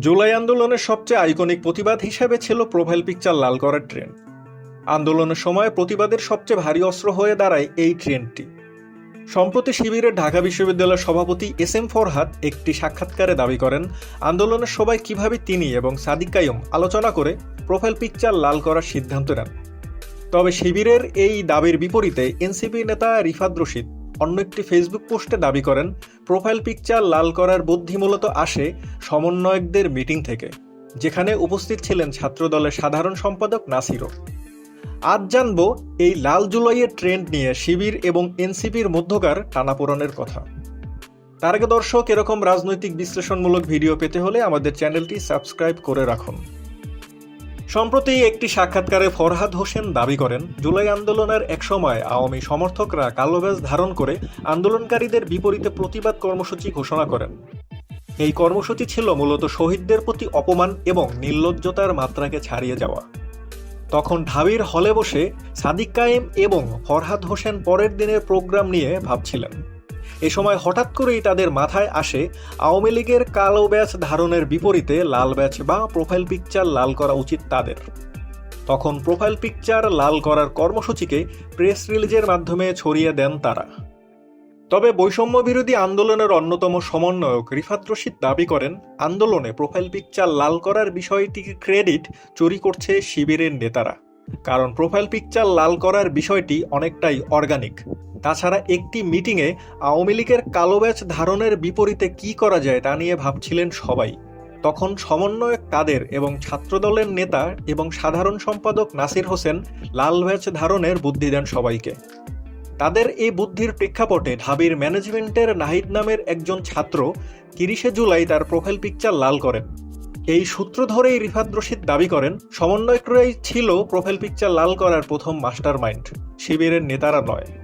জুলাই আন্দোলনের সবচেয়ে আইকনিক প্রতিবাদ হিসেবে ছিল প্রোফাইল পিকচার লাল করার ট্রেন। আন্দোলনের সময় প্রতিবাদের সবচেয়ে ভারী অস্ত্র হয়ে দাঁড়ায় এই ট্রেনটি। সম্প্রতি শিবিরের ঢাকা বিশ্ববিদ্যালয়ের সভাপতি এস এম ফরহাদ একটি সাক্ষাৎকারে দাবি করেন, আন্দোলনের সবাই কীভাবে তিনি এবং সাদিক কায়ুম আলোচনা করে প্রোফাইল পিকচার লাল করার সিদ্ধান্ত নেন। তবে শিবিরের এই দাবির বিপরীতে এনসিপি নেতা রিফাত রশিদ অন্য একটি ফেসবুক পোস্টে দাবি করেন, প্রোফাইল পিকচার লাল করার বুদ্ধি মূলত আসে সমন্বয়কদের মিটিং থেকে, যেখানে উপস্থিত ছিলেন ছাত্রদলের সাধারণ সম্পাদক নাসিরও। আজ জানব এই লাল জুলাইয়ের ট্রেন্ড নিয়ে শিবির এবং এনসিপির মধ্যকার টানাপোড়নের কথা। তার আগে দর্শক, এরকম রাজনৈতিক বিশ্লেষণমূলক ভিডিও পেতে হলে আমাদের চ্যানেলটি সাবস্ক্রাইব করে রাখুন। সম্প্রতি একটি সাক্ষাৎকারে ফরহাদ হোসেন দাবি করেন, জুলাই আন্দোলনের একসময় আওয়ামী সমর্থকরা কালো ধারণ করে আন্দোলনকারীদের বিপরীতে প্রতিবাদ কর্মসূচি ঘোষণা করেন। এই কর্মসূচি ছিল মূলত শহীদদের প্রতি অপমান এবং নির্লজ্জতার মাত্রাকে ছাড়িয়ে যাওয়া। তখন ঢাবির হলে বসে সাদিক কায়েম এবং ফরহাদ হোসেন পরের দিনের প্রোগ্রাম নিয়ে ভাবছিলেন। এ সময় হঠাৎ করেই তাদের মাথায় আসে আওয়ামী লীগের কালো ব্যাচ ধারণের বিপরীতে লাল ব্যাচ বা প্রোফাইল পিকচার লাল করা উচিত তাদের। তখন প্রোফাইল পিকচার লাল করার কর্মসূচিকে প্রেস রিলিজের মাধ্যমে ছড়িয়ে দেন তারা। তবে বৈষম্য বিরোধী আন্দোলনের অন্যতম সমন্বয়ক রিফাত রশিদ দাবি করেন, আন্দোলনে প্রোফাইল পিকচার লাল করার বিষয়টিকে ক্রেডিট চুরি করছে শিবিরের নেতারা। কারণ প্রোফাইল পিকচার লাল করার বিষয়টি অনেকটাই অর্গানিক তাছাড়া একটি মিটিংয়ে আওয়ামী লীগের কালো ব্যাচ ধারণের বিপরীতে কি করা যায় তা নিয়ে ভাবছিলেন সবাই। তখন সমন্বয়ক তাদের এবং ছাত্রদলের নেতা এবং সাধারণ সম্পাদক নাসির হোসেন লাল ব্যাচ ধারণের বুদ্ধি দেন সবাইকে। তাদের এই বুদ্ধির প্রেক্ষাপটে ঢাবির ম্যানেজমেন্টের নাহিদ নামের একজন ছাত্র তিরিশে জুলাই তার প্রোফাইল পিকচার লাল করেন। এই সূত্র ধরেই রিফাত রশিদ দাবি করেন, সমন্বয়করাই ছিল প্রোফাইল পিকচার লাল করার প্রথম মাস্টার মাইন্ড শিবিরের নেতারা নয়।